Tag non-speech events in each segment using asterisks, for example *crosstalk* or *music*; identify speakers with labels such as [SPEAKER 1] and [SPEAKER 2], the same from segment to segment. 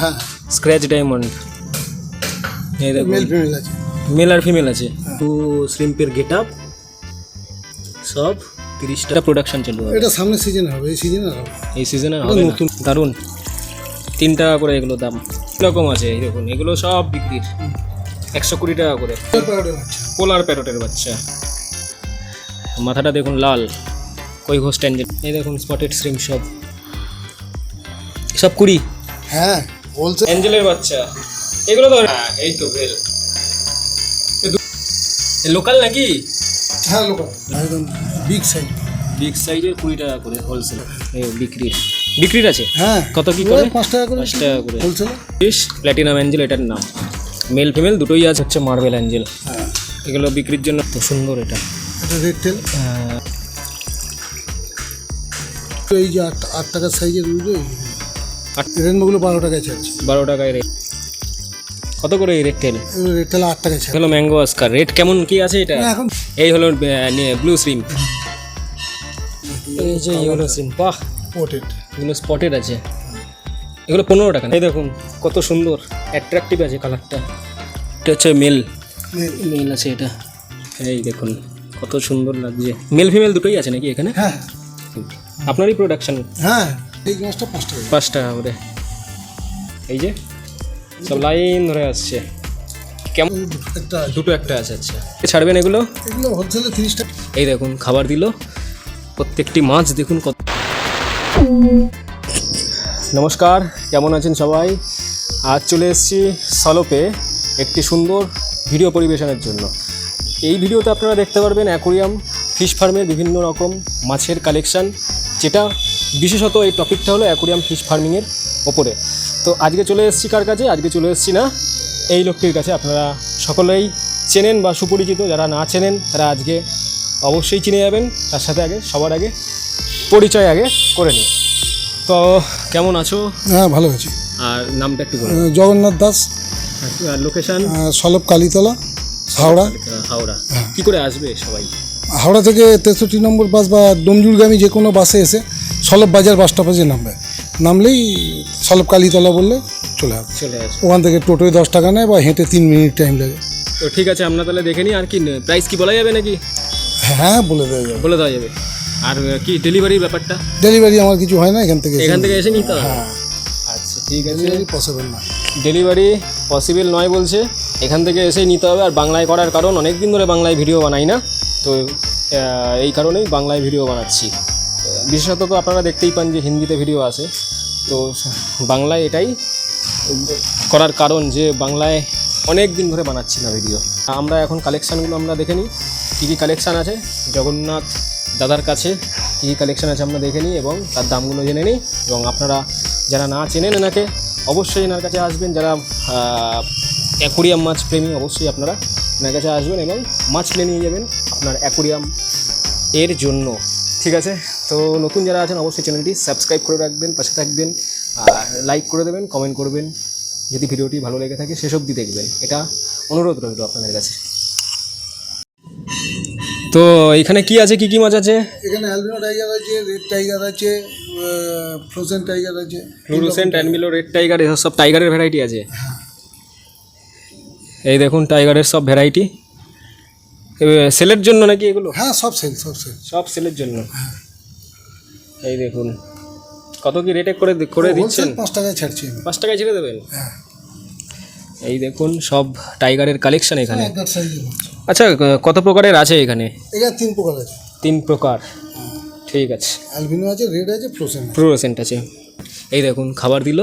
[SPEAKER 1] হ্যাঁ।
[SPEAKER 2] Scratch diamond এই দেখুন।
[SPEAKER 1] মেল ফিমেল আছে।
[SPEAKER 2] মেল আর ফিমেল আছে। টু শ্রিম্পের গেট আপ সব তিরিশটা প্রোডাকশন চালু হবে
[SPEAKER 1] এটা সামনের সিজনে হবে এই সিজনে হবে
[SPEAKER 2] এই সিজনে হবে নতুন। দারুণ। তিন টাকা করে এগুলো দাম। এরকম আছে এই দেখুন। এগুলো সব বিক্রির। একশো কুড়ি টাকা করে। পোলার প্যারটের বাচ্চা। মাথাটা দেখুন লাল। কই ঘোষ ট্যাঞ্জেল এই দেখুন স্পটেড স্ট্রিম সব। সব কুড়ি।
[SPEAKER 1] হ্যাঁ। বলছে?
[SPEAKER 2] অ্যাঞ্জেলের বাচ্চা। এগুলো তো হ্যাঁ, এই তো বেল। লোকাল নাকি?
[SPEAKER 1] হ্যাঁ লোক একদম বিগ সাইজ
[SPEAKER 2] বিগ সাইজের কুড়ি টাকা করে হোলসেল এই বিক্রির। বিক্রির আছে?
[SPEAKER 1] হ্যাঁ।
[SPEAKER 2] কত কি করে?
[SPEAKER 1] পাঁচ টাকা করে
[SPEAKER 2] পাঁচ টাকা করে।
[SPEAKER 1] হোলসেল
[SPEAKER 2] বেশ প্ল্যাটিনাম অ্যাঞ্জেল এটার নাম। মেল ফিমেল দুটোই আছে। হচ্ছে মার্বেল অ্যাঞ্জেল
[SPEAKER 1] হ্যাঁ।
[SPEAKER 2] এগুলো বিক্রির জন্য তো সুন্দর এটা।
[SPEAKER 1] এটা রেড টেল এই যে আট আট টাকার সাইজের বুঝলো
[SPEAKER 2] আট-
[SPEAKER 1] রেনবোগুলো বারো টাকায় ছাড়ছে
[SPEAKER 2] বারো টাকায় রেট কত করে এই রেড টেল
[SPEAKER 1] রেড টেল আট টাকায় ছাড়ছে
[SPEAKER 2] হলো ম্যাঙ্গো আস্কার রেট কেমন কি আছে এটা?
[SPEAKER 1] এখন
[SPEAKER 2] এই হলো ব্লু স্রিম এই যে ইয়েলো স্রিম বাহ।
[SPEAKER 1] পোটেড
[SPEAKER 2] এগুলো স্পটেড আছে। এগুলো পনেরো টাকা এই দেখুন কত সুন্দর। অ্যাট্রাকটিভ আছে কালারটা এটা হচ্ছে মেল মেল আছে এটা। এই দেখুন কত সুন্দর লাগছে। মেল ফিমেল দুটোই আছে নাকি এখানে?
[SPEAKER 1] হ্যাঁ।
[SPEAKER 2] আপনারই প্রোডাকশন
[SPEAKER 1] হ্যাঁ। এই মাছটা পাঁচ টাকা
[SPEAKER 2] পাঁচ টাকা করে। এই যে সব লাইন ধরে আসছে। কেমন?
[SPEAKER 1] একটা
[SPEAKER 2] দুটো একটা আছে আচ্ছা। ছাড়বেন এগুলো?
[SPEAKER 1] এগুলো হোলসেলে তিরিশ টাকা।
[SPEAKER 2] এই দেখুন খাবার দিল। প্রত্যেকটি মাছ দেখুন কত নমস্কার কেমন আছেন সবাই? আজ চলে এসেছি সলপে একটি সুন্দর ভিডিও পরিবেশনের জন্য। এই ভিডিওতে আপনারা দেখতে পারবেন অ্যাকোরিয়াম ফিশ ফার্মের বিভিন্ন রকম মাছের কালেকশান যেটা বিশেষত এই টপিকটা হলো অ্যাকোরিয়াম ফিশ ফার্মিংয়ের ওপরে। তো আজকে চলে এসেছি কার কাছে? আজকে চলে এসেছি না এই লোকটির কাছে। আপনারা সকলেই চেনেন বা সুপরিচিত যারা না চেনেন তারা আজকে অবশ্যই চিনে যাবেন। তার সাথে আগে সবার আগে পরিচয় আগে করে নিন। তো কেমন আছো?
[SPEAKER 1] হ্যাঁ ভালো আছে।
[SPEAKER 2] আর নামটা একটু বলো
[SPEAKER 1] জগন্নাথ দাস।
[SPEAKER 2] আর লোকেশন?
[SPEAKER 1] সলব কালীতলা হাওড়া।
[SPEAKER 2] হাওড়া। কি করে আসবে সবাই?
[SPEAKER 1] হাওড়া থেকে তেষট্টি নম্বর বাস বা ডোমজুরগামী যে কোনো বাসে এসে সলব বাজার বাস স্টপেজে নামবে। নামলেই সলব কালীতলা বললে চলে আসবে।
[SPEAKER 2] চলে আসবে।
[SPEAKER 1] ওখান থেকে টোটোয় দশ টাকা নেয় বা হেঁটে তিন মিনিট টাইম লাগে।
[SPEAKER 2] তো ঠিক আছে আমরা তাহলে দেখে নিই আর কি প্রাইস কি বলা যাবে নাকি?
[SPEAKER 1] হ্যাঁ বলে দেওয়া যাবে।
[SPEAKER 2] বলে দেওয়া যাবে। আর কি ডেলিভারির ব্যাপারটা?
[SPEAKER 1] ডেলিভারি আমার কিছু হয় না এখান থেকে
[SPEAKER 2] এখান থেকে এসে নিতে হবে?
[SPEAKER 1] হ্যাঁ।
[SPEAKER 2] আচ্ছা ঠিক আছে।
[SPEAKER 1] পসিবল না।
[SPEAKER 2] ডেলিভারি পসিবল নয় বলছে। এখান থেকে এসেই নিতে হবে। আর বাংলায় করার কারণ অনেক দিন ধরে বাংলায় ভিডিও বানাই না। তো এই কারণেই বাংলায় ভিডিও বানাচ্ছি। বিশেষত তো আপনারা দেখতেই পান যে হিন্দিতে ভিডিও আছে। তো বাংলায় এটাই করার কারণ যে বাংলায় অনেক দিন ধরে বানাচ্ছি না ভিডিও আমরা এখন কালেকশানগুলো আমরা দেখে নিই, কী কী কালেকশান আছে। জগন্নাথ দাদার কাছে কী কী কালেকশান আছে আমরা দেখে নিই এবং তার দামগুলো জেনে নিই এবং আপনারা যারা না চেনেন এনাকে অবশ্যই এনার কাছে আসবেন। যারা অ্যাকোরিয়াম মাছ প্রেমী, অবশ্যই আপনারা এনার কাছে আসবেন এবং মাছ কিনে নিয়ে যাবেন আপনার অ্যাকোরিয়াম এর জন্য। ঠিক আছে? তো নতুন যারা আছেন অবশ্যই চ্যানেলটি সাবস্ক্রাইব করে রাখবেন পাশে থাকবেন আর লাইক করে দেবেন কমেন্ট করবেন। যদি ভিডিওটি ভালো লেগে থাকে সেসব অবধি দেখবেন। এটা অনুরোধ রইল আপনাদের কাছে। তো এখানে কি আছে? কি কি মাছ আছে?
[SPEAKER 1] এখানে অ্যালবিনো টাইগার আছে রেড টাইগার আছে ফ্রোজেন টাইগার আছে।
[SPEAKER 2] ফ্লুরোসেন্ট অ্যান্ডমিলো রেড টাইগার এসব সব টাইগারের ভ্যারাইটি আছে। এই দেখুন টাইগারের সব ভ্যারাইটি। সেলের জন্য নাকি এগুলো?
[SPEAKER 1] হ্যাঁ সব সেল সব সেল।
[SPEAKER 2] সব সেলের জন্য? এই দেখুন। কত কি রেটে করে করে দিচ্ছেন?
[SPEAKER 1] পাঁচ টাকায় ছাড়ছি
[SPEAKER 2] পাঁচ টাকায় ছেড়ে দেবেন?
[SPEAKER 1] হ্যাঁ।
[SPEAKER 2] এই দেখুন সব টাইগারের কালেকশন এখানে। আচ্ছা কত প্রকারের আছে এখানে?
[SPEAKER 1] এখানে তিন প্রকার আছে।
[SPEAKER 2] তিন প্রকার। ঠিক আছে।
[SPEAKER 1] অ্যালবিনো আছে রেড আছে আছে।
[SPEAKER 2] ফ্লোরোসেন্ট আছে। এই দেখুন খাবার দিল।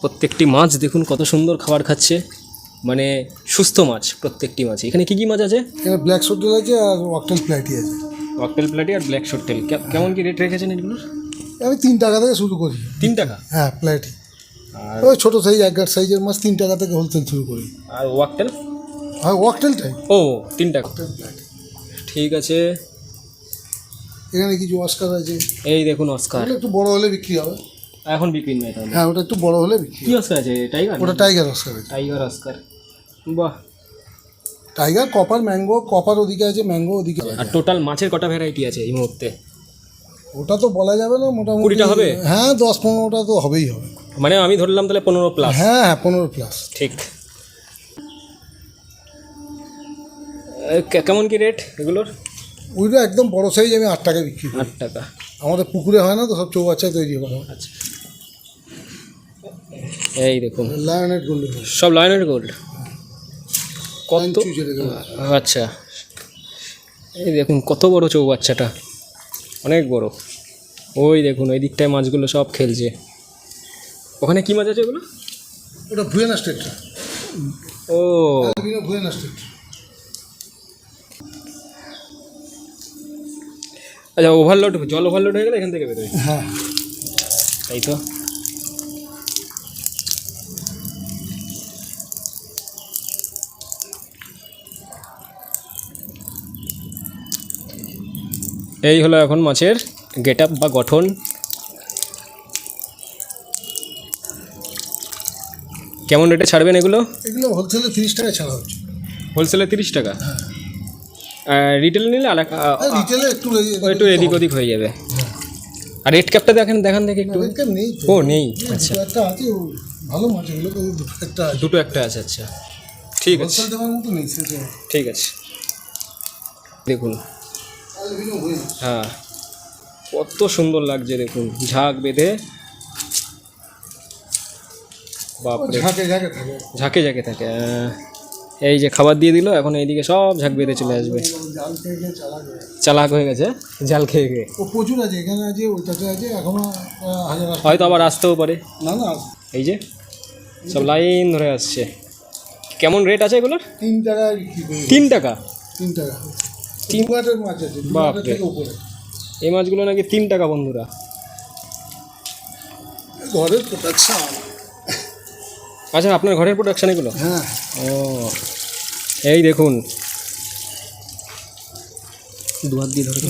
[SPEAKER 2] প্রত্যেকটি মাছ দেখুন কত সুন্দর খাবার খাচ্ছে। মানে সুস্থ মাছ প্রত্যেকটি মাছ এখানে কি কি মাছ আছে?
[SPEAKER 1] এখানে ব্ল্যাক সোটেল আছে আর ওয়াকটেল প্ল্যাটি আছে।
[SPEAKER 2] ককটেল প্লাটি আর ব্ল্যাক শর্টেল কেমন কি রেট রেখেছেন এগুলোর?
[SPEAKER 1] আমি তিন টাকা থেকে শুরু করি।
[SPEAKER 2] তিন টাকা?
[SPEAKER 1] হ্যাঁ প্ল্যাটি
[SPEAKER 2] আর
[SPEAKER 1] ওই ছোটো সাইজ একগার সাইজের মাছ তিন টাকা থেকে হোলসেল শুরু করি।
[SPEAKER 2] আর ওয়াকটেল
[SPEAKER 1] হ্যাঁ ওয়াকটেলটাই
[SPEAKER 2] ও তিন টাকা। ঠিক আছে।
[SPEAKER 1] এখানে কিছু অস্কার আছে।
[SPEAKER 2] এই দেখুন অস্কার
[SPEAKER 1] একটু বড় হলে বিক্রি হবে।
[SPEAKER 2] এখন বিক্রি নয় তাহলে।
[SPEAKER 1] হ্যাঁ ওটা একটু বড় হলে বিক্রি
[SPEAKER 2] কি অস্কার আছে? টাইগার
[SPEAKER 1] ওটা টাইগার অস্কার আছে।
[SPEAKER 2] টাইগার অস্কার বাহ।
[SPEAKER 1] টাইগার কপার ম্যাঙ্গো কপার ওদিকে আছে ম্যাঙ্গো ওদিকে।
[SPEAKER 2] আর টোটাল মাছের কটা ভ্যারাইটি আছে এই মুহূর্তে?
[SPEAKER 1] ওটা তো বলা যাবে না মোটামুটি
[SPEAKER 2] কুড়িটা হবে?
[SPEAKER 1] হ্যাঁ দশ পনেরোটা তো হবেই হবে।
[SPEAKER 2] মানে আমি ধরলাম তাহলে পনেরো প্লাস
[SPEAKER 1] হ্যাঁ হ্যাঁ পনেরো প্লাস
[SPEAKER 2] ঠিক। কেমন কি রেট এগুলোর?
[SPEAKER 1] ওইটা একদম বড় সাইজ আমি আট টাকায় বিক্রি
[SPEAKER 2] আট টাকা।
[SPEAKER 1] আমাদের পুকুরে হয় না তো সব চৌবাচ্চায় তৈরি করা
[SPEAKER 2] আচ্ছা। এই দেখুন।
[SPEAKER 1] লায়নেট গোল্ডেন
[SPEAKER 2] সব লাইনের গোল্ড কত? আচ্ছা। এই দেখুন কত বড় চৌবাচ্চাটা। অনেক বড়। ওই দেখুন ওই দিকটায় মাছগুলো সব খেলছে। ওখানে কি মাছ আছে ওগুলো
[SPEAKER 1] ওটা ভুয়েনা স্টেটটা
[SPEAKER 2] ও।
[SPEAKER 1] ভুয়েনা স্টেট
[SPEAKER 2] আচ্ছা ওভারলোড জল ওভারলোড হয়ে গেলে এখান থেকে বেরোয়।
[SPEAKER 1] হ্যাঁ।
[SPEAKER 2] তাই তো? এই হলো এখন মাছের গেট আপ বা গঠন। কেমন রেটে ছাড়বেন এগুলো?
[SPEAKER 1] এগুলো হোলসেলে তিরিশ টাকা ছাড়া হচ্ছে।
[SPEAKER 2] হোলসেলে তিরিশ টাকা? রিটেল নিলে আর
[SPEAKER 1] রিটেলে একটু
[SPEAKER 2] একটু এদিক ওদিক হয়ে যাবে। আর রেড ক্যাপটা দেখেন দেখান দেখে একটু।
[SPEAKER 1] নেই
[SPEAKER 2] ও নেই। আচ্ছা।
[SPEAKER 1] দুটো একটা আছে ভালো মাছ এগুলো একটা
[SPEAKER 2] দুটো একটা আছে আচ্ছা। ঠিক আছে। ঠিক আছে। দেখুন। হ্যাঁ। কত সুন্দর লাগছে দেখুন ঝাঁক বেঁধে। বাপরে।
[SPEAKER 1] ঝাঁকে ঝাঁকে থাকে।
[SPEAKER 2] আহ, এই যে খাবার দিয়ে দিল এখন এইদিকে সব ঝাঁক বেঁধে চলে আসবে। চালাক হয়ে গেছে জাল খেয়ে খেয়ে।
[SPEAKER 1] প্রচুর আছে এখানে আছে ওইটাতে আছে এখনও
[SPEAKER 2] হয়তো আবার আসতেও পারে।
[SPEAKER 1] না না।
[SPEAKER 2] এই যে সব লাইন ধরে আসছে। কেমন রেট আছে এগুলোর?
[SPEAKER 1] তিন করি।
[SPEAKER 2] তিন টাকা?
[SPEAKER 1] তিন টাকা।
[SPEAKER 2] তিন-
[SPEAKER 1] তিন মাছ আছে
[SPEAKER 2] বাপরে।
[SPEAKER 1] উপরে।
[SPEAKER 2] এই মাছগুলো নাকি তিন টাকা বন্ধুরা।
[SPEAKER 1] ঘরের প্রোটেকশন
[SPEAKER 2] আচ্ছা আপনার ঘরের প্রোডাকশন এগুলো?
[SPEAKER 1] হ্যাঁ।
[SPEAKER 2] ও এই দেখুন। দু হাত দিয়ে ধরে। তো।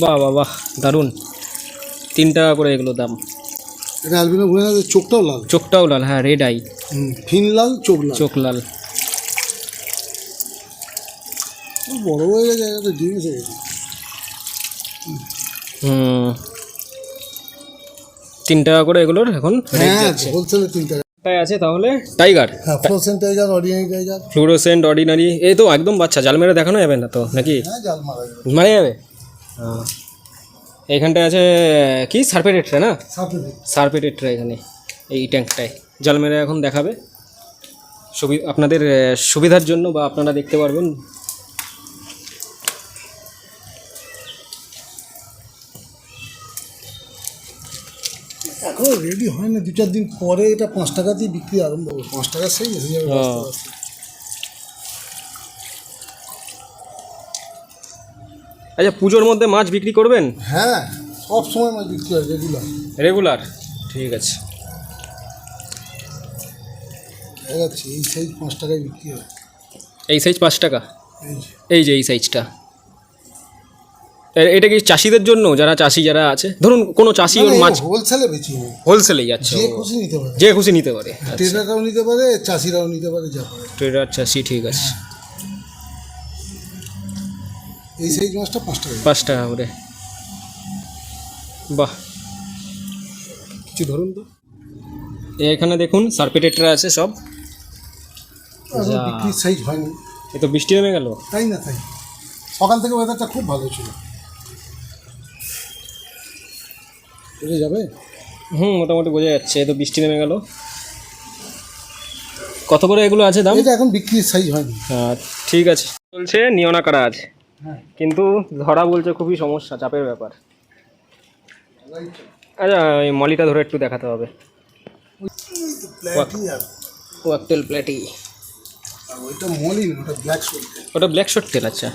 [SPEAKER 2] বাহ বাহ বাহ দারুণ। তিন টাকা করে এগুলো দাম।
[SPEAKER 1] এটা অ্যালবিনো চোখটাও লাল।
[SPEAKER 2] চোখটাও লাল হ্যাঁ রেড আই
[SPEAKER 1] ফিন লাল চোখ লাল।
[SPEAKER 2] চোখ লাল
[SPEAKER 1] ও বড় হয়ে গেছে এটা ডিম এসে গেছে।
[SPEAKER 2] হুম। তিন টাকা করে এগুলোর এখন
[SPEAKER 1] হ্যাঁ হোলসেলে তিন টাকা।
[SPEAKER 2] তাই আছে তাহলে? টাইগার।
[SPEAKER 1] হ্যাঁ frozen tiger original tiger
[SPEAKER 2] fluorescent ordinary এই তো একদম বাচ্চা জাল মেরে দেখানো যাবে না তো নাকি?
[SPEAKER 1] হ্যাঁ জাল মারা যাবে।
[SPEAKER 2] মারা যাবে? হ্যাঁ। এইখানটায় আছে কি? সার্পেটেটরা না?
[SPEAKER 1] সাথে দিই
[SPEAKER 2] সার্পেটেটরা এখানে এই ট্যাঙ্কটায়। জাল মেরে এখন দেখাবে। সুবি- আপনাদের সুবিধার জন্য বা আপনারা দেখতে পারবেন
[SPEAKER 1] রেডি হয় না দু চার দিন পরে এটা পাঁচ টাকা টাকাতেই বিক্রি আরম্ভ হবে। পাঁচ টাকা সেই এসে যাবে।
[SPEAKER 2] আচ্ছা পুজোর মধ্যে মাছ বিক্রি করবেন?
[SPEAKER 1] হ্যাঁ সব সময় মাছ বিক্রি হয় রেগুলার
[SPEAKER 2] রেগুলার ঠিক আছে।
[SPEAKER 1] এই সাইজ পাঁচ টাকায় বিক্রি হয়।
[SPEAKER 2] এই সাইজ পাঁচ টাকা?
[SPEAKER 1] এই যে।
[SPEAKER 2] এই সাইজটা এটা কি চাষিদের জন্য? যারা চাষি যারা আছে? ধরুন কোনো চাষি ওর মাছ
[SPEAKER 1] হোলসেলে নেই
[SPEAKER 2] হোলসেলেই যাচ্ছে
[SPEAKER 1] যে খুশি নিতে পারে।
[SPEAKER 2] যে খুশি নিতে পারে
[SPEAKER 1] ট্রেডাররাও নিতে পারে চাষিরাও নিতে পারে যা পারে।
[SPEAKER 2] ট্রেডার চাষি ঠিক আছে।
[SPEAKER 1] এই সাইজ মাছটা পাঁচ টাকা
[SPEAKER 2] পাঁচ টাকা করে। বাহ। কিছু ধরুন তো। এখানে দেখুন সার্পিটেটরা আছে সব।
[SPEAKER 1] বিক্রির সাইজ হয়নি।
[SPEAKER 2] এ তো বৃষ্টি নেমে গেল।
[SPEAKER 1] তাই না তাই। সকাল থেকে ওয়েদারটা খুব ভালো ছিল। বুঝে যাবে?
[SPEAKER 2] হুম মোটামুটি বোঝা যাচ্ছে। এ তো বৃষ্টি নেমে গেল। কত করে এগুলো আছে দাম?
[SPEAKER 1] এটা এখন বিক্রির সাইজ হয়নি।
[SPEAKER 2] হ্যাঁ ঠিক আছে। বলছে নিয়না কারা আছে।
[SPEAKER 1] হ্যাঁ।
[SPEAKER 2] কিন্তু ধরা বলছে খুবই সমস্যা চাপের ব্যাপার। আচ্ছা এই মলিটা ধরে একটু দেখাতে হবে। ওয়াকটেল প্ল্যাটি
[SPEAKER 1] ওটা ব্ল্যাক সোল্ড
[SPEAKER 2] ওটা ব্ল্যাক শর্ট তেল আচ্ছা।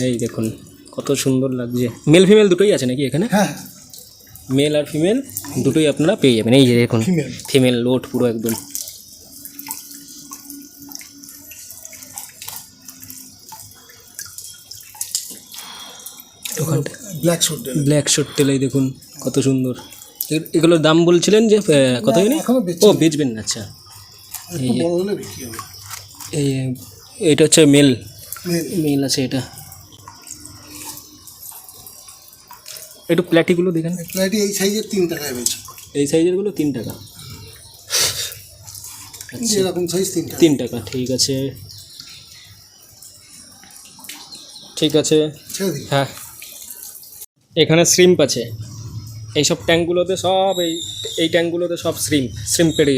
[SPEAKER 2] এই দেখুন কত সুন্দর লাগছে। মেল ফিমেল দুটোই আছে নাকি এখানে?
[SPEAKER 1] হ্যাঁ।
[SPEAKER 2] মেল আর ফিমেল দুটোই আপনারা পেয়ে যাবেন। এই যে দেখুন
[SPEAKER 1] ফিমেল
[SPEAKER 2] লোড পুরো একদম।
[SPEAKER 1] ব্ল্যাক সোল্ড
[SPEAKER 2] ব্ল্যাক শর্ট তেলাই দেখুন কত সুন্দর। এগুলোর দাম বলছিলেন যে কত জানি ও বেচবেন না আচ্ছা। এই এটা হচ্ছে মেল মেল আছে এটা। একটু প্ল্যাটিগুলো দেখেন।
[SPEAKER 1] প্ল্যাটি এই সাইজের তিন টাকায় বেশি
[SPEAKER 2] এই সাইজেরগুলো তিন টাকা।
[SPEAKER 1] এরকম সাইজ তিন টাকা।
[SPEAKER 2] তিন টাকা ঠিক আছে। ঠিক আছে। হ্যাঁ। এখানে শ্রিম্প আছে। এইসব ট্যাঙ্কগুলোতে সব এই এই ট্যাঙ্কগুলোতে সব শ্রিম্প শ্রিম্পের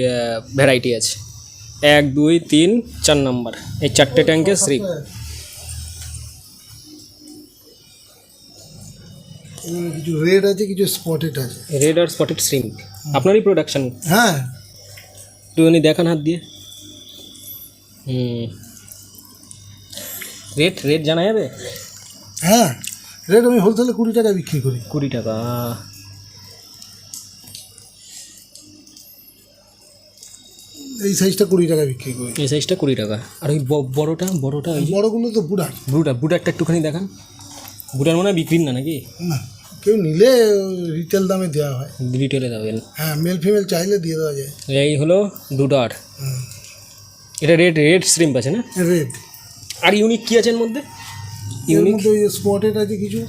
[SPEAKER 2] ভ্যারাইটি আছে। এক দুই তিন চার নাম্বার এই চারটে ট্যাঙ্কে শ্রিম্প
[SPEAKER 1] এখানে কিছু রেড আছে কিছু স্পটেড আছে।
[SPEAKER 2] রেড আর স্পটেড শ্রিম্প আপনারই প্রোডাকশন
[SPEAKER 1] হ্যাঁ।
[SPEAKER 2] একটুখানি দেখান হাত দিয়ে। হুম। রেট রেট জানা যাবে?
[SPEAKER 1] হ্যাঁ। রেড আমি হোলসেলে কুড়ি টাকায় বিক্রি করি।
[SPEAKER 2] কুড়ি টাকা।
[SPEAKER 1] এই সাইজটা কুড়ি টাকায় বিক্রি করি।
[SPEAKER 2] এই সাইজটা কুড়ি টাকা। আর ওই বড়টা বড়টা
[SPEAKER 1] বড়গুলো তো বুড়া
[SPEAKER 2] ব্রুটা ব্রুটারটা একটুখানি দেখান। ব্রুটার মনে হয় বিক্রির না নাকি?
[SPEAKER 1] না কেউ নিলে রিটেল দামে দেওয়া হয়।
[SPEAKER 2] রিটেলে দেবেন।
[SPEAKER 1] হ্যাঁ মেল ফিমেল চাইলে দিয়ে দেওয়া যায়।
[SPEAKER 2] এই হলো
[SPEAKER 1] হুম।
[SPEAKER 2] এটা রেড রেড শ্রিম্প আছে না?
[SPEAKER 1] রেড
[SPEAKER 2] আর ইউনিক কী আছে এর মধ্যে? ইউনিক
[SPEAKER 1] ওই স্পটেড আছে কিছু।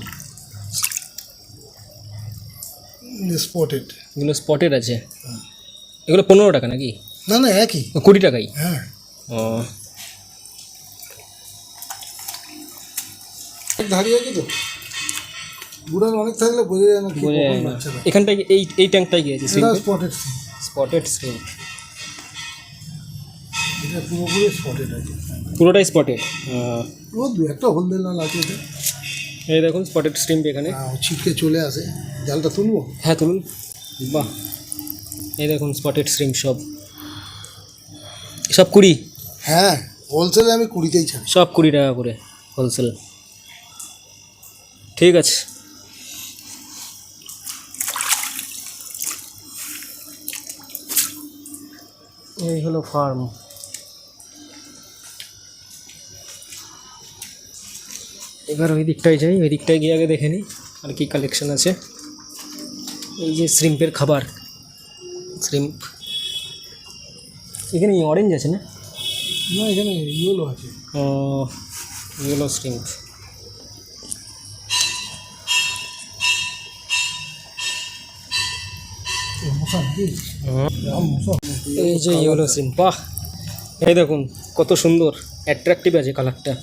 [SPEAKER 1] স্পটেড
[SPEAKER 2] এগুলো স্পটেড আছে। এগুলো পনেরো টাকা নাকি?
[SPEAKER 1] না না একই।
[SPEAKER 2] কুড়ি টাকাই?
[SPEAKER 1] হ্যাঁ।
[SPEAKER 2] ও।
[SPEAKER 1] ধারি আছে তো? বুড়ার অনেক থাকলে বোঝা যায় না কি
[SPEAKER 2] বোঝা যায় না। এখানটায় এই এই ট্যাঙ্কটাই কি
[SPEAKER 1] এটা স্পটেড
[SPEAKER 2] স্পটেড
[SPEAKER 1] এটা পুরোপুরি স্পটেড আছে।
[SPEAKER 2] পুরোটাই স্পটেড
[SPEAKER 1] ও দু একটা হলদে লাল আছে এটা।
[SPEAKER 2] এই দেখুন স্পটেড শ্রিম্প এখানে।
[SPEAKER 1] হ্যাঁ, ও ছিটকে চলে আসে। জালটা তুলবো?
[SPEAKER 2] হ্যাঁ তুলুন। বাহ। এই দেখুন স্পটেড শ্রিম্প সব। সব কুড়ি?
[SPEAKER 1] হ্যাঁ হোলসেলে আমি কুড়িতেই ছাড়ি।
[SPEAKER 2] সব কুড়ি টাকা করে হোলসেল ঠিক আছে। এই হলো ফার্ম এবার ওই দিকটায় যাই ওই দিকটায় গিয়ে আগে দেখে নিই আর কি কালেকশন আছে। এই যে শ্রিম্পের খাবার। শ্রিম্প এখানে অরেঞ্জ আছে না?
[SPEAKER 1] না এখানে ইয়েলো আছে।
[SPEAKER 2] ও ইয়েলো শ্রিম্প
[SPEAKER 1] এ, মশা নাকি? আম, মশা।
[SPEAKER 2] এই যে ইয়েলো সিম বাহ। এই দেখুন কত সুন্দর অ্যাট্রাকটিভ আছে কালারটা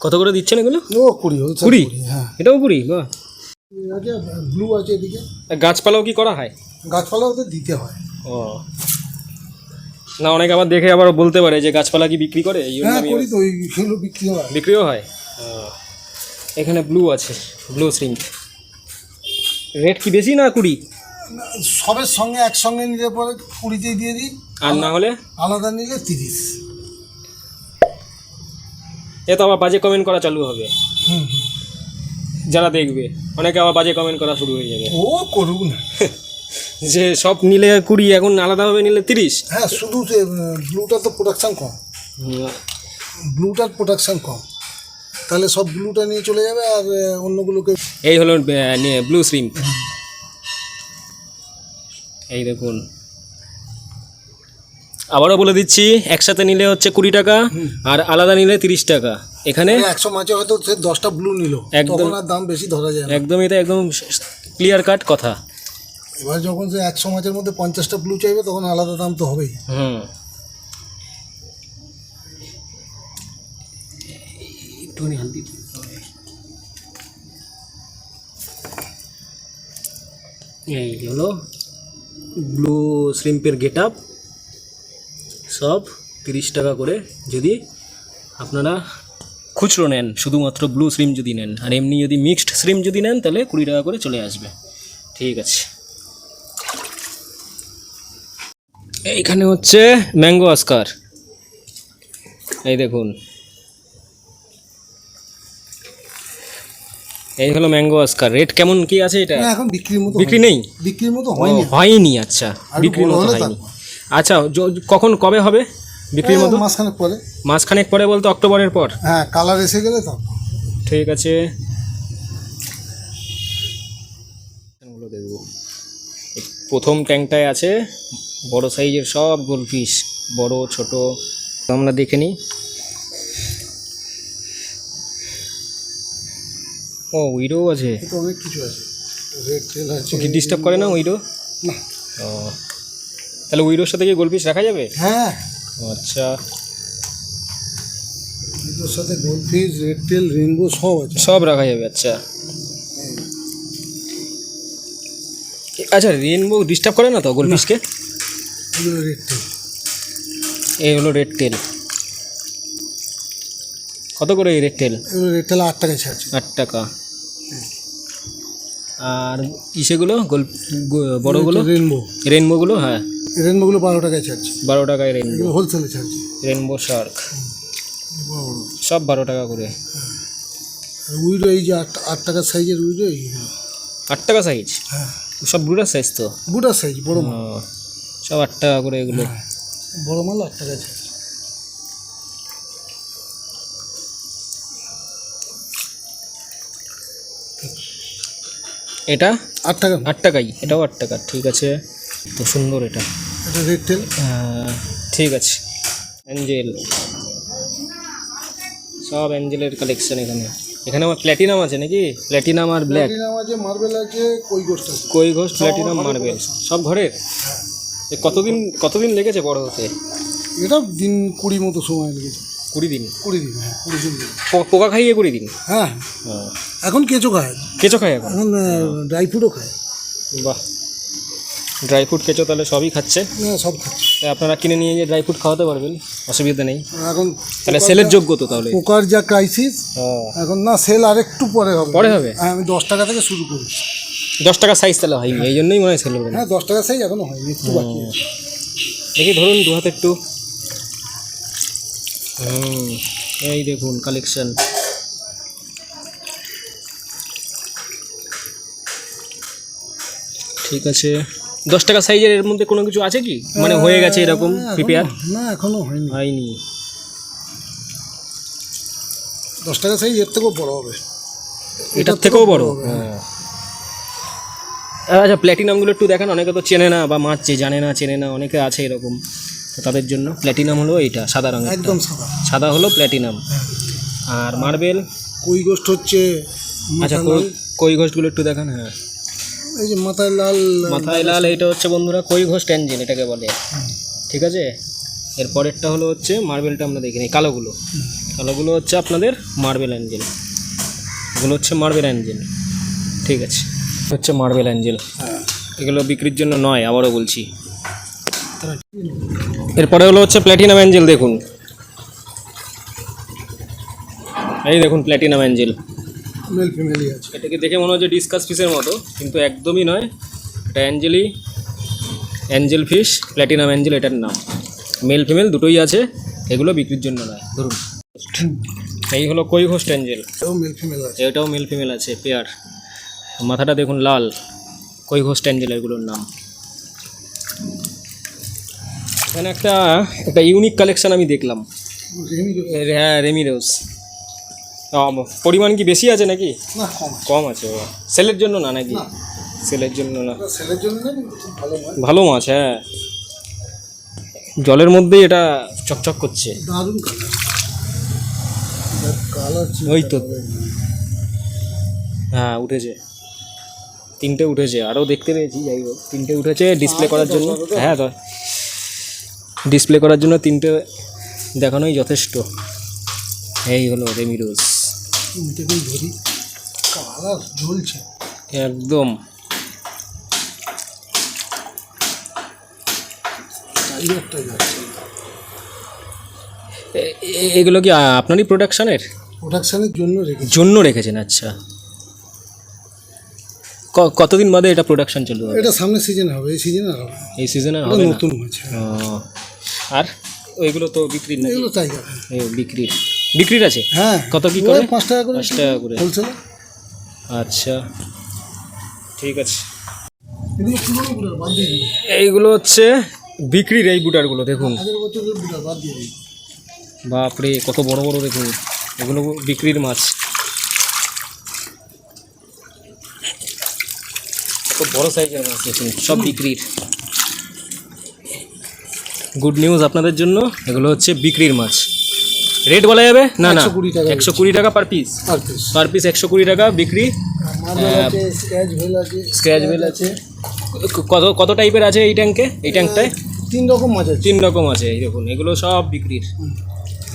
[SPEAKER 2] কত করে দিচ্ছেন এগুলো?
[SPEAKER 1] ও কুড়ি
[SPEAKER 2] কুড়ি?
[SPEAKER 1] হ্যাঁ।
[SPEAKER 2] এটাও কুড়ি? বাহ।
[SPEAKER 1] আছে ব্লু আছে এদিকে।
[SPEAKER 2] গাছপালাও কি করা হয়?
[SPEAKER 1] গাছপালাও তো দিতে হয়।
[SPEAKER 2] ও। না অনেকে আবার দেখে আবার বলতে পারে যে গাছপালা কি বিক্রি করে? এই
[SPEAKER 1] হ্যাঁ করি তো ওইগুলো বিক্রি হয়।
[SPEAKER 2] বিক্রিও হয়। এখানে ব্লু আছে ব্লু সিম রেট কি বেশি না কুড়ি?
[SPEAKER 1] সবের সঙ্গে একসঙ্গে নিলে পরে কুড়িতেই দিয়ে দিই।
[SPEAKER 2] আর না হলে?
[SPEAKER 1] আলাদা নিলে তিরিশ।
[SPEAKER 2] এ তো আবার বাজে কমেন্ট করা চালু হবে।
[SPEAKER 1] হুম।
[SPEAKER 2] যারা দেখবে অনেকে আবার বাজে কমেন্ট করা শুরু হয়ে যাবে।
[SPEAKER 1] ও করুক না। *laughs*
[SPEAKER 2] যে সব নিলে কুড়ি এখন আলাদাভাবে নিলে তিরিশ?
[SPEAKER 1] হ্যাঁ শুধু ব্লুটার তো প্রোডাকশান কম। ব্লুটার প্রোডাকশান কম। তাহলে সব ব্লুটা নিয়ে চলে যাবে আর অন্যগুলোকে
[SPEAKER 2] এই হলো ব্লু শ্রিম এই দেখুন। আবারও বলে দিচ্ছি একসাথে নিলে হচ্ছে কুড়ি টাকা আর আলাদা নিলে তিরিশ টাকা। এখানে
[SPEAKER 1] একশো মাঝে হয়তো সে দশটা ব্লু নিল।
[SPEAKER 2] একদম।
[SPEAKER 1] আর দাম বেশি ধরা যায় না।
[SPEAKER 2] একদম এটা একদম ক্লিয়ার কাট কথা।
[SPEAKER 1] এবার যখন সে একশো মাছের মধ্যে পঞ্চাশটা ব্লু চাইবে তখন আলাদা দাম তো হবেই।
[SPEAKER 2] হুম। একটুখানি হালদি এই হলো ব্লু শ্রিম্পের গেট আপ সব তিরিশ টাকা করে যদি আপনারা খুচরো নেন, শুধুমাত্র ব্লু শ্রিম যদি নেন। আর এমনি যদি মিক্সড শ্রিম যদি নেন, তাহলে কুড়ি টাকা করে চলে আসবে। ঠিক আছে। এইখানে হচ্ছে ম্যাঙ্গো আস্কার। এই দেখুন। এই হলো ম্যাঙ্গো আস্কার রেট কেমন কি আছে এটা?
[SPEAKER 1] এখন বিক্রির মতো
[SPEAKER 2] বিক্রি নেই?
[SPEAKER 1] বিক্রির মতো হয়নি।
[SPEAKER 2] হয়নি আচ্ছা। বিক্রির মতো হয়নি। আচ্ছা কখন কবে হবে বিক্রির মতো?
[SPEAKER 1] মাসখানেক পরে।
[SPEAKER 2] মাসখানেক পরে বলতে অক্টোবরের পর?
[SPEAKER 1] হ্যাঁ কালার এসে গেলে তো।
[SPEAKER 2] ঠিক আছে। দেখব। প্রথম ট্যাঙ্কটায় আছে বড় সাইজের সব গোলফিশ বড় ছোট। আমরা দেখে নিই। ও উইডো আছে?
[SPEAKER 1] অনেক কিছু আছে। রেড টেল আছে।
[SPEAKER 2] কি ডিস্টার্ব করে না উইডো
[SPEAKER 1] না।
[SPEAKER 2] ও। তাহলে উইডোর সাথে কি গোলপিস রাখা যাবে?
[SPEAKER 1] হ্যাঁ।
[SPEAKER 2] আচ্ছা।
[SPEAKER 1] এটার সাথে গোলফিশ রেড টেল রেনবো সব আছে।
[SPEAKER 2] সব রাখা যাবে আচ্ছা। আচ্ছা রেনবো ডিস্টার্ব করে না তো গোলপিসকে
[SPEAKER 1] রেড টেল
[SPEAKER 2] এই হলো রেড টেল কত করে এই রেড টেল
[SPEAKER 1] এগুলো রেড টেল আট টাকায় ছাড়ছে।
[SPEAKER 2] আট টাকা। আর ইসেগুলো গোল বড়গুলো?
[SPEAKER 1] রেনবো
[SPEAKER 2] রেনবোগুলো হ্যাঁ।
[SPEAKER 1] রেনবোগুলো বারো টাকায় ছাড়ছে।
[SPEAKER 2] বারো টাকায় রেনবো
[SPEAKER 1] হোলসেলে ছাড়ছে।
[SPEAKER 2] রেনবো শার্ক সব বারো টাকা করে।
[SPEAKER 1] উইডো এই যে আট আট টাকার সাইজের উইডো এইগুলো
[SPEAKER 2] আট টাকা সাইজ
[SPEAKER 1] হ্যাঁ।
[SPEAKER 2] সব ব্রুডার সাইজ তো?
[SPEAKER 1] বুটার সাইজ বড়
[SPEAKER 2] সব আট টাকা করে এগুলো।
[SPEAKER 1] বড় মাল আট টাকায়
[SPEAKER 2] এটা?
[SPEAKER 1] আট টাকা।
[SPEAKER 2] আট টাকাই এটাও আট টাকা ঠিক আছে। তো সুন্দর এটা।
[SPEAKER 1] এটা রেড টেল
[SPEAKER 2] ঠিক আছে। অ্যাঞ্জেল। সব অ্যাঞ্জেলের কালেকশন এখানে। এখানে আমার প্ল্যাটিনাম আছে নাকি? প্ল্যাটিনাম আর ব্ল্যাক
[SPEAKER 1] প্ল্যাটিনাম আছে মার্বেল আছে কই আছে।
[SPEAKER 2] কই ঘোষ প্ল্যাটিনাম মার্বেল সব ঘরের? এ কতদিন কতদিন লেগেছে বড় হতে?
[SPEAKER 1] এটা দিন কুড়ি মতো সময় লেগেছে।
[SPEAKER 2] কুড়ি দিন?
[SPEAKER 1] কুড়ি দিন হ্যাঁ কুড়ি দিন।
[SPEAKER 2] পোকা খাইয়ে কুড়ি দিন?
[SPEAKER 1] হ্যাঁ। হ্যাঁ। এখন কেঁচো খায়।
[SPEAKER 2] কেঁচো খায় এখন?
[SPEAKER 1] এখন ড্রাই ফ্রুটও খায়।
[SPEAKER 2] বাহ। ড্রাই ফ্রুট কেঁচো তাহলে সবই খাচ্ছে?
[SPEAKER 1] হ্যাঁ সব খাচ্ছে।
[SPEAKER 2] আপনারা কিনে নিয়ে গিয়ে ড্রাই ফ্রুট খাওয়াতে পারবেন অসুবিধা নেই।
[SPEAKER 1] এখন
[SPEAKER 2] তাহলে সেলের যোগ্য তো তাহলে।
[SPEAKER 1] পোকার যা ক্রাইসিস এখন না সেল আর একটু পরে হবে।
[SPEAKER 2] পরে হবে?
[SPEAKER 1] হ্যাঁ আমি দশ টাকা থেকে শুরু করি।
[SPEAKER 2] দশ টাকা সাইজ তাহলে হয়নি এই জন্যই মনে হয় সেল হবে না।
[SPEAKER 1] হ্যাঁ দশ টাকা সাইজ এখনও হয়নি একটু বাকি আছে।
[SPEAKER 2] দেখি ধরুন দু হাতে একটু। হুম এই দেখুন কালেকশন ঠিক আছে। দশ টাকা সাইজের এর মধ্যে কোনো কিছু আছে কি? মানে হয়ে গেছে এরকম প্রিপেয়ার
[SPEAKER 1] না এখনও হয়নি।
[SPEAKER 2] হয়নি।
[SPEAKER 1] দশ টাকা সাইজ এর থেকেও বড় হবে।
[SPEAKER 2] এটার থেকেও বড়? হ্যাঁ। আচ্ছা প্ল্যাটিনামগুলো একটু দেখান অনেকে তো চেনে না বা মারছে জানে না চেনে না অনেকে আছে এরকম। তো তাদের জন্য প্ল্যাটিনাম হলো এইটা সাদা রঙের
[SPEAKER 1] একদম সাদা।
[SPEAKER 2] সাদা হলো প্ল্যাটিনাম আর মার্বেল
[SPEAKER 1] কই গোস্ট হচ্ছে?
[SPEAKER 2] আচ্ছা কই- ঘোষগুলো একটু দেখান হ্যাঁ।
[SPEAKER 1] এই যে মাথায় লাল
[SPEAKER 2] মাথায় লাল, এইটা হচ্ছে বন্ধুরা কই ঘোষ ট্যাঞ্জিন এটাকে বলে। ঠিক আছে? এর পরেরটা হলো হচ্ছে মার্বেলটা আমরা দেখিনি কালোগুলো। কালোগুলো হচ্ছে আপনাদের মার্বেল অ্যাঞ্জেল। এগুলো হচ্ছে মার্বেল অ্যাঞ্জেল। ঠিক আছে? হচ্ছে মার্বেল অ্যাঞ্জেল। এগুলো বিক্রির জন্য নয়, আবারও বলছি। এরপরে হলো হচ্ছে প্ল্যাটিনাম অ্যাঞ্জেল, দেখুন। এই দেখুন প্ল্যাটিনাম অ্যাঞ্জেল।
[SPEAKER 1] মেল ফিমেলই আছে।
[SPEAKER 2] এটাকে দেখে মনে হচ্ছে ডিসকাস ফিশের মতো কিন্তু একদমই নয়। এটা অ্যাঞ্জেলি অ্যাঞ্জেল ফিশ প্ল্যাটিনাম অ্যাঞ্জেল এটার নাম। মেল ফিমেল দুটোই আছে এগুলো বিক্রির জন্য নয়। ধরুন। এই হলো কই হোস্ট অ্যাঞ্জেল।
[SPEAKER 1] এটাও মেল ফিমেল আছে।
[SPEAKER 2] এটাও মেল ফিমেল আছে পেয়ার মাথাটা দেখুন লাল। কই হোস্ট অ্যাঞ্জেল এগুলোর নাম। এখানে একটা একটা ইউনিক কালেকশন আমি দেখলাম। হ্যাঁ রেমিরোস পরিমাণ কি বেশি আছে নাকি?
[SPEAKER 1] কম আছে।
[SPEAKER 2] ও। সেলের জন্য না নাকি? সেলের জন্য না।
[SPEAKER 1] ভালো মাছ।
[SPEAKER 2] হ্যাঁ। জলের মধ্যেই এটা চকচক করছে। ওই তো। হ্যাঁ উঠেছে। তিনটে উঠেছে আরও দেখতে পেয়েছি যাই হোক। তিনটে উঠেছে ডিসপ্লে করার জন্য। হ্যাঁ তো ডিসপ্লে করার জন্য তিনটে দেখানোই যথেষ্ট। এই হলো রেমিরোজ
[SPEAKER 1] এটাকেই ধরি কালার জ্বলছে।
[SPEAKER 2] একদম। এগুলো কি আপনারই প্রোডাকশনের?
[SPEAKER 1] প্রোডাকশনের জন্য রেখেছি।
[SPEAKER 2] জন্য রেখেছেন আচ্ছা। কতদিন বাদে এটা প্রোডাকশন চলবে?
[SPEAKER 1] এটা সামনের সিজনে হবে এই সিজনে হবে
[SPEAKER 2] এই সিজনে হবে
[SPEAKER 1] নতুন
[SPEAKER 2] ও, আর? ওইগুলো তো বিক্রি নাকি?
[SPEAKER 1] এগুলো
[SPEAKER 2] এই বিক্রির আছে?
[SPEAKER 1] হ্যাঁ।
[SPEAKER 2] কত কি করে?
[SPEAKER 1] পাঁচ টাকা করে
[SPEAKER 2] পাঁচ টাকা করে।
[SPEAKER 1] হোলসেলে
[SPEAKER 2] আচ্ছা। ঠিক আছে। এইগুলো হচ্ছে বিক্রির এই বুটারগুলো দেখুন। বাপরে কত বড় বড় দেখুন। এগুলো বিক্রির মাছ। কত বড় সাইজের মাছ দেখুন সব বিক্রির। গুড নিউজ আপনাদের জন্য এগুলো হচ্ছে বিক্রির মাছ। রেট বলা যাবে? না না। একশো কুড়ি টাকা পার পিস পার পিস একশো কুড়ি টাকা বিক্রি।
[SPEAKER 1] স্ক্র্যাচ ভেল আছে।
[SPEAKER 2] কত কত টাইপের আছে এই ট্যাঙ্কে এই ট্যাঙ্কটায়
[SPEAKER 1] তিন রকম আছে।
[SPEAKER 2] তিন রকম আছে এই দেখুন এগুলো সব বিক্রির।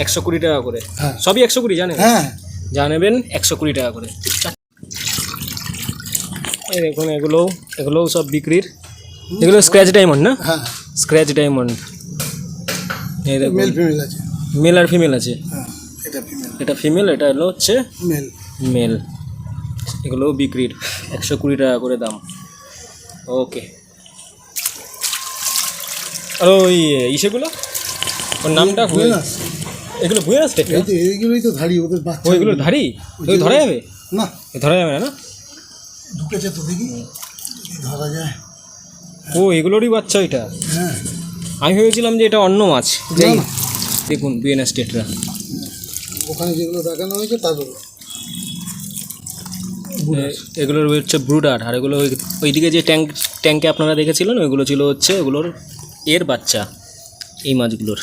[SPEAKER 2] একশো কুড়ি টাকা করে।
[SPEAKER 1] হ্যাঁ।
[SPEAKER 2] সবই একশো কুড়ি জানেন?
[SPEAKER 1] হ্যাঁ।
[SPEAKER 2] যা নেবেন একশো কুড়ি টাকা করে। এই দেখুন এগুলো এগুলোও সব বিক্রির। এগুলো স্ক্র্যাচ ডায়মন্ড না?
[SPEAKER 1] হ্যাঁ।
[SPEAKER 2] স্ক্র্যাচ ডায়মন্ড এই দেখুন।
[SPEAKER 1] মেল ফিমেল আছে।
[SPEAKER 2] মেল আর ফিমেল আছে?
[SPEAKER 1] হ্যাঁ এটা ফিমেল
[SPEAKER 2] এটা ফিমেল এটা হলো হচ্ছে
[SPEAKER 1] মেল
[SPEAKER 2] মেল এগুলোও বিক্রির একশো কুড়ি টাকা করে দাম। ওকে আর ওই ইসেগুলো? ওর নামটা
[SPEAKER 1] না
[SPEAKER 2] এগুলো ভুয়ে আসছে
[SPEAKER 1] এইগুলোই তো ধারি ওদের বাচ্চা।
[SPEAKER 2] ওইগুলো ধারি ওই ধরা যাবে?
[SPEAKER 1] না।
[SPEAKER 2] ধরা যাবে না না?
[SPEAKER 1] ঢুকেছে তো দেখি। ধরা যায়।
[SPEAKER 2] ও এগুলোরই বাচ্চা ওইটা?
[SPEAKER 1] হ্যাঁ।
[SPEAKER 2] আমি ভেবেছিলাম যে এটা অন্য মাছ। যাই
[SPEAKER 1] না।
[SPEAKER 2] দেখুন বিএনএস স্টেটরা।
[SPEAKER 1] ওখানে যেগুলো দেখানো হয়েছে তাদের
[SPEAKER 2] এগুলোর হচ্ছে ব্রুডার আর এগুলো ওই- ওইদিকে যে ট্যাঙ্ক ট্যাঙ্কে আপনারা দেখেছিলেন ওইগুলো ছিল হচ্ছে ওগুলোর এর বাচ্চা এই মাছগুলোর।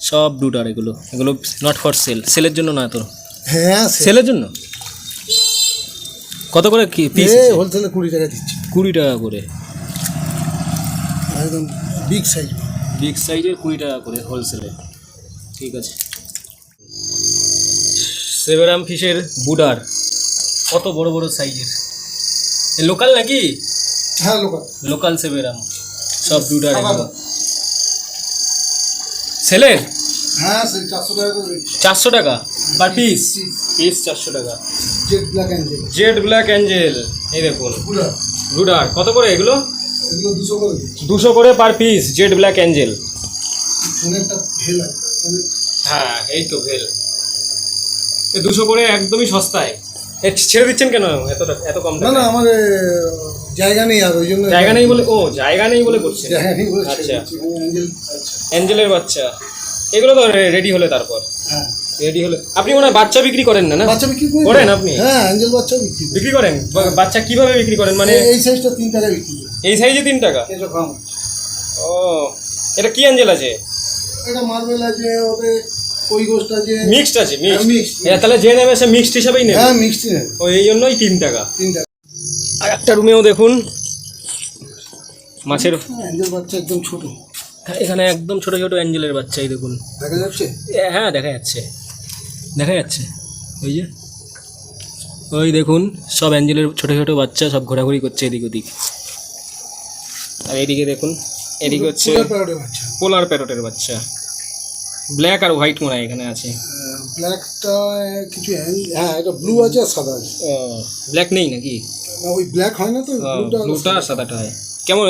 [SPEAKER 2] সব ব্রুডার এগুলো এগুলো নট ফর সেল সেলের জন্য না তো?
[SPEAKER 1] হ্যাঁ
[SPEAKER 2] সেলের জন্য? কত করে কি পিস
[SPEAKER 1] হোলসেলে কুড়ি টাকা দিচ্ছে।
[SPEAKER 2] কুড়ি টাকা করে।
[SPEAKER 1] একদম বিগ সাইজ
[SPEAKER 2] বিগ সাইজের কুড়ি টাকা করে হোলসেলে ঠিক আছে। সেভেরাম ফিশের বুডার কত বড় বড় সাইজের? লোকাল নাকি?
[SPEAKER 1] হ্যাঁ লোকাল।
[SPEAKER 2] লোকাল সেভেরাম সব বুডার সেলের?
[SPEAKER 1] হ্যাঁ চারশো টাকা
[SPEAKER 2] পার পিস। পিস? চারশো টাকা।
[SPEAKER 1] Jade black angel
[SPEAKER 2] jade. Black angel এই দেখুন।
[SPEAKER 1] পুরো
[SPEAKER 2] বুডার কত করে এগুলো?
[SPEAKER 1] দুশো করে।
[SPEAKER 2] দুশো করে per piece jade black angel
[SPEAKER 1] ফোনে-
[SPEAKER 2] হ্যাঁ এই তো ভেল। দুশো করে একদমই সস্তায়। এ ছেড়ে দিচ্ছেন কেন? এত এত কম
[SPEAKER 1] না না আমার জায়গা নেই আর ওই জন্য
[SPEAKER 2] জায়গা নেই বলে ও জায়গা নেই বলে করছে
[SPEAKER 1] জায়গা নেই বলে
[SPEAKER 2] আচ্ছা। অ্যাঞ্জেলের বাচ্চা। এগুলো তো রেডি হলে তারপর।
[SPEAKER 1] হ্যাঁ।
[SPEAKER 2] রেডি হলে আপনি মনে হয় বাচ্চা বিক্রি করেন না না?
[SPEAKER 1] বাচ্চা বিক্রি
[SPEAKER 2] করেন আপনি?
[SPEAKER 1] হ্যাঁ অ্যাঞ্জেল বাচ্চা বিক্রি
[SPEAKER 2] বিক্রি করেন? বাচ্চা কীভাবে বিক্রি করেন? মানে
[SPEAKER 1] এই- সাইজটা তিন টাকা বিক্রি
[SPEAKER 2] এই সাইজে তিন টাকা?
[SPEAKER 1] এটা কম।
[SPEAKER 2] ও এটা কি অ্যাঞ্জেল আছে?
[SPEAKER 1] এটা মার্বেল আছে ওতে ওই গোষ্ঠ আছে।
[SPEAKER 2] মিক্সড আছে
[SPEAKER 1] হ্যাঁ,
[SPEAKER 2] মিক্সড
[SPEAKER 1] mixed।
[SPEAKER 2] তাহলে যে নেবে সে মিক্সড হিসাবেই নেবে।
[SPEAKER 1] হ্যাঁ মিক্সড নেবে।
[SPEAKER 2] ও এই জন্যই তিন টাকা।
[SPEAKER 1] তিন টাকা।
[SPEAKER 2] আর একটা রুমেও দেখুন। মাছের
[SPEAKER 1] অ্যাঞ্জেল বাচ্চা একদম ছোট।
[SPEAKER 2] এখানে একদম ছোট ছোট অ্যাঞ্জেলের বাচ্চাই দেখুন।
[SPEAKER 1] দেখা যাচ্ছে?
[SPEAKER 2] হ্যাঁ দেখা যাচ্ছে। দেখা যাচ্ছে। ওই যে। ওই দেখুন সব অ্যাঞ্জেলের ছোট ছোট বাচ্চা সব ঘোরাঘুরি করছে এদিক ওদিক। আর এদিকে দেখুন এদিকে হচ্ছে
[SPEAKER 1] বাচ্চা।
[SPEAKER 2] পোলার প্যারোটের বাচ্চা। ব্ল্যাক আর হোয়াইট মনে হয় এখানে আছে।
[SPEAKER 1] ব্ল্যাকটা কিছু হ্যাঁ- হ্যাঁ এটা ব্লু আছে আর সাদা আছে।
[SPEAKER 2] ব্ল্যাক নেই নাকি?
[SPEAKER 1] না ওই ব্ল্যাক হয় না তো ব্লুটা
[SPEAKER 2] আর সাদাটা হয়। কেমন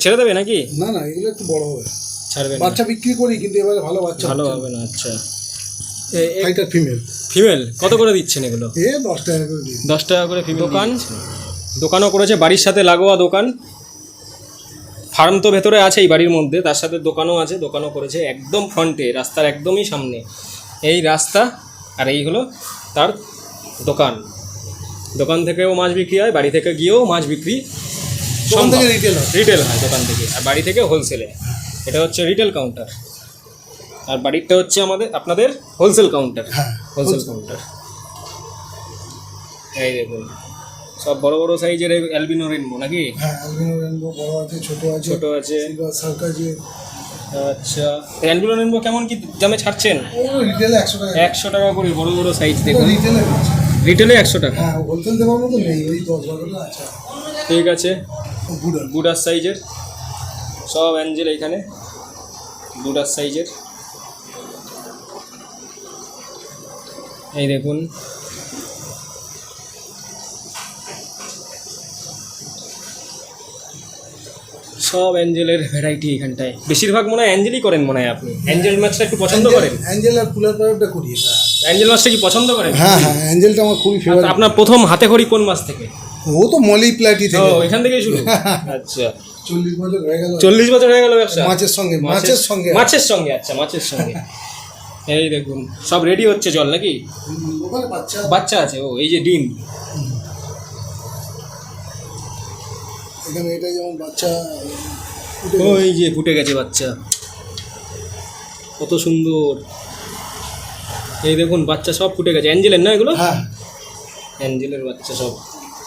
[SPEAKER 2] ছেড়ে দেবে নাকি?
[SPEAKER 1] না না এগুলো একটু বড় হবে।
[SPEAKER 2] ছাড়বে
[SPEAKER 1] বাচ্চা বিক্রি করি কিন্তু এবারে ভালো বাচ্চা
[SPEAKER 2] ভালো হবে না আচ্ছা।
[SPEAKER 1] ফাইটার ফিমেল
[SPEAKER 2] ফিমেল কত করে দিচ্ছেন এগুলো?
[SPEAKER 1] এ দশ টাকা করে
[SPEAKER 2] দশ টাকা করে ফিমেল দোকান? দোকানও করেছে বাড়ির সাথে লাগোয়া দোকান। ফার্ম তো ভেতরে আছে এই বাড়ির মধ্যে তার সাথে দোকানও আছে দোকানও করেছে একদম ফ্রন্টে রাস্তার একদমই সামনে। এই রাস্তা আর এই হলো তার দোকান। দোকান থেকেও মাছ বিক্রি হয় বাড়ি থেকে গিয়েও মাছ বিক্রি
[SPEAKER 1] দোকান থেকে রিটেল হয়?
[SPEAKER 2] রিটেল হয় দোকান থেকে আর বাড়ি থেকে হোলসেলে এটা হচ্ছে রিটেল কাউন্টার আর বাড়িটা হচ্ছে আমাদের আপনাদের হোলসেল কাউন্টার হোলসেল কাউন্টার এই দেখুন। সব বড় বড় সাইজের অ্যালবিনো রেনবো নাকি?
[SPEAKER 1] হ্যাঁ অ্যালবিনো রেনবো বড় আছে ছোট আছে
[SPEAKER 2] ছোট আছে। আচ্ছা অ্যালবিনো রেনবো কেমন কি দামে ছাড়ছেন?
[SPEAKER 1] রিটেলে একশো টাকা।
[SPEAKER 2] একশো টাকা করে বড় বড় সাইজ দেখুন।
[SPEAKER 1] রিটেলে
[SPEAKER 2] রিটেলে একশো টাকা?
[SPEAKER 1] হ্যাঁ হোলসেল দেওয়ার মতো নেই ওই দশ বারোটা আছে।
[SPEAKER 2] ঠিক আছে।
[SPEAKER 1] গুডার
[SPEAKER 2] বুডার সাইজের সব অ্যাঞ্জেল এখানে। বুডার সাইজের এই দেখুন। সব অ্যাঞ্জেলের ভ্যারাইটি এখানটায়। বেশিরভাগ মনে হয় অ্যাঞ্জেলই করেন মনে হয় আপনি। অ্যাঞ্জেল মাছটা একটু পছন্দ করেন?
[SPEAKER 1] অ্যাঞ্জেল আর ফুলের প্যারোটটা করি
[SPEAKER 2] অ্যাঞ্জেল মাছটা কি পছন্দ করেন?
[SPEAKER 1] হ্যাঁ হ্যাঁ অ্যাঞ্জেলটা আমার খুবই ফেভারিট
[SPEAKER 2] আপনার প্রথম হাতে খড়ি কোন মাছ থেকে?
[SPEAKER 1] ও তো মলি প্লাটি
[SPEAKER 2] ও
[SPEAKER 1] থেকে
[SPEAKER 2] এখান থেকেই শুরু? আচ্ছা।
[SPEAKER 1] চল্লিশ বছর হয়ে গেল।
[SPEAKER 2] চল্লিশ বছর হয়ে গেল ব্যবসা?
[SPEAKER 1] মাছের সঙ্গে মাছের সঙ্গে।
[SPEAKER 2] মাছের সঙ্গে আচ্ছা মাছের সঙ্গে। এই দেখুন সব রেডি হচ্ছে জল নাকি?
[SPEAKER 1] বাচ্চা
[SPEAKER 2] আছে। ও এই যে ডিম।
[SPEAKER 1] এখানে এটা যেমন বাচ্চা
[SPEAKER 2] ওই যে ফুটে গেছে বাচ্চা। কত সুন্দর। এই দেখুন বাচ্চা সব ফুটে গেছে। অ্যাঞ্জেলের না এগুলো?
[SPEAKER 1] হ্যাঁ।
[SPEAKER 2] অ্যাঞ্জেলের বাচ্চা সব।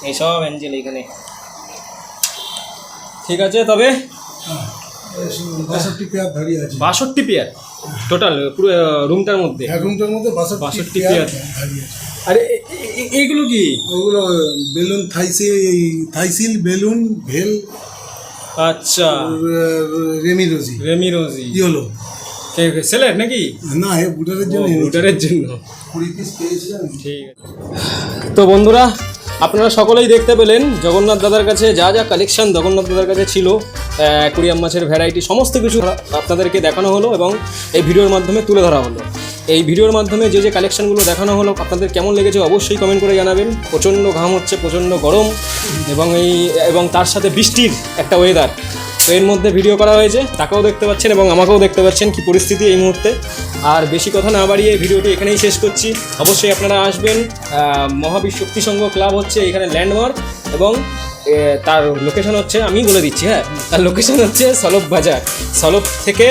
[SPEAKER 2] এই সব অ্যাঞ্জেল এখানে। ঠিক আছে তবে?
[SPEAKER 1] বাষট্টি পেয়ার দাঁড়িয়ে আছে।
[SPEAKER 2] বাষট্টি পেয়ার? টোটাল পুরো রুমটার মধ্যে?
[SPEAKER 1] রুমটার মধ্যে বাষট্টি
[SPEAKER 2] 62
[SPEAKER 1] পেয়ার
[SPEAKER 2] পেয়ার।
[SPEAKER 1] দাঁড়িয়ে আছে।
[SPEAKER 2] আরে এ- এ- এ- এইগুলো কি?
[SPEAKER 1] ওগুলো বেলুন থাইসিল থাইসিল বেলুন ভেল
[SPEAKER 2] আচ্ছা।
[SPEAKER 1] রেমি রোজি।
[SPEAKER 2] রেমি রোজি।
[SPEAKER 1] ইয়েলো।
[SPEAKER 2] সেলের নাকি?
[SPEAKER 1] না হে বুটারের জন্য।
[SPEAKER 2] রুটারের জন্য। ঠিক আছে। তো বন্ধুরা আপনারা সকলেই দেখতে পেলেন জগন্নাথ দাদার কাছে যা যা কালেকশন জগন্নাথ দাদার কাছে ছিল কুড়িয়াম মাছের ভ্যারাইটি সমস্ত কিছু আপনাদেরকে দেখানো হলো এবং এই ভিডিওর মাধ্যমে তুলে ধরা হলো। এই ভিডিওর মাধ্যমে যে যে কালেকশনগুলো দেখানো হলো, আপনাদের কেমন লেগেছে অবশ্যই কমেন্ট করে জানাবেন। প্রচণ্ড ঘাম হচ্ছে, প্রচণ্ড গরম, এবং এই, এবং তার সাথে বৃষ্টির একটা ওয়েদার তো এর মধ্যে ভিডিও করা হয়েছে, তাকেও দেখতে পাচ্ছেন এবং আমাকেও দেখতে পাচ্ছেন কি পরিস্থিতি এই মুহূর্তে। আর বেশি কথা না বাড়িয়ে ভিডিওটি এখানেই শেষ করছি। অবশ্যই আপনারা আসবেন মহাবীর সংঘ ক্লাব হচ্ছে এখানে ল্যান্ডমার্ক এবং তার লোকেশন হচ্ছে, আমি বলে দিচ্ছি হ্যাঁ? তার লোকেশন হচ্ছে সলভ বাজার। সলভ থেকে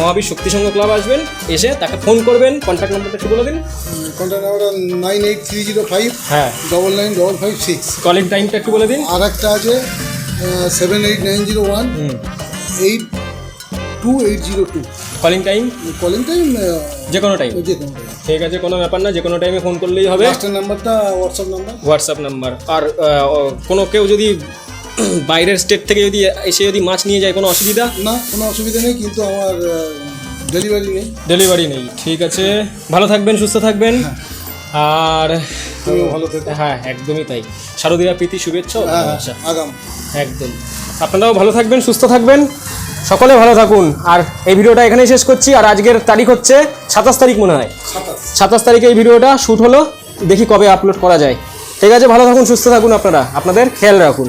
[SPEAKER 2] মহাবীর শক্তি সংঘ ক্লাব আসবেন এসে তাকে ফোন করবেন কন্ট্যাক্ট নাম্বারটা একটু বলে দিন।
[SPEAKER 1] Contact number nine eight three zero five
[SPEAKER 2] হ্যাঁ।
[SPEAKER 1] Double nine double five six
[SPEAKER 2] calling টাইমটা একটু বলে দিন।
[SPEAKER 1] আর একটা আছে seven eight nine zero one eight two eight zero two
[SPEAKER 2] calling time
[SPEAKER 1] calling time
[SPEAKER 2] যে কোনো টাইম
[SPEAKER 1] যে কোনো টাইম
[SPEAKER 2] ঠিক আছে কোনো ব্যাপার না যে কোনো টাইমে ফোন করলেই হবে।
[SPEAKER 1] লাস্টের নাম্বারটা হোয়াটসঅ্যাপ নাম্বার
[SPEAKER 2] হোয়াটসঅ্যাপ নাম্বার আর কোনো কেউ যদি *clears throat* বাইরের স্টেট থেকে যদি এসে যদি মাছ নিয়ে যায় কোনো অসুবিধা?
[SPEAKER 1] না কোনো অসুবিধা নেই কিন্তু আমার ডেলিভারি নেই।
[SPEAKER 2] ডেলিভারি নেই ঠিক আছে। ভালো থাকবেন সুস্থ থাকবেন। আর
[SPEAKER 1] ভালো
[SPEAKER 2] হ্যাঁ একদমই তাই। শারদীয়া প্রীতি শুভেচ্ছা।
[SPEAKER 1] হ্যাঁ
[SPEAKER 2] ভালোবাসা।
[SPEAKER 1] আগাম।
[SPEAKER 2] একদম। আপনারাও ভালো থাকবেন সুস্থ থাকবেন। সকলে ভালো থাকুন। আর এই ভিডিওটা এখানেই শেষ করছি। আর আজকের তারিখ হচ্ছে সাতাশ তারিখ মনে হয়। সাতাশ। তারিখে এই ভিডিওটা শ্যুট হলো। দেখি কবে আপলোড করা যায়। ঠিক আছে ভালো থাকুন সুস্থ থাকুন আপনারা। আপনাদের খেয়াল রাখুন।